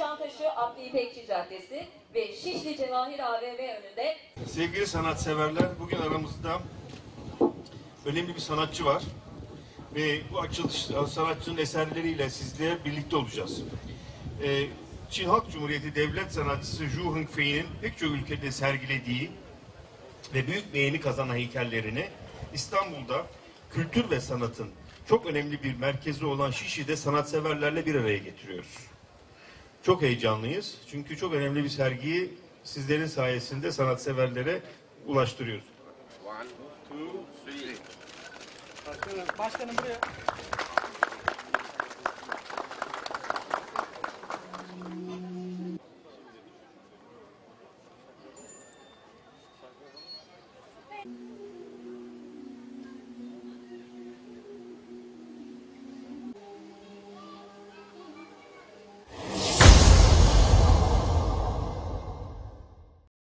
Nişantaşı Abdi İpekçi Caddesi ve Şişli Cevahir AVM önünde Sevgili sanatseverler, bugün aramızda önemli bir sanatçı var. Ve bu açılış sanatçının eserleriyle sizle birlikte olacağız. Ee, Çin Halk Cumhuriyeti devlet sanatçısı Zhu Hengfei'nin pek çok ülkede sergilediği ve büyük beğeni kazanan heykellerini İstanbul'da kültür ve sanatın çok önemli bir merkezi olan Şişli'de sanatseverlerle bir araya getiriyoruz. Çok heyecanlıyız. Çünkü çok önemli bir sergiyi sizlerin sayesinde sanatseverlere ulaştırıyoruz. Başkanım buraya.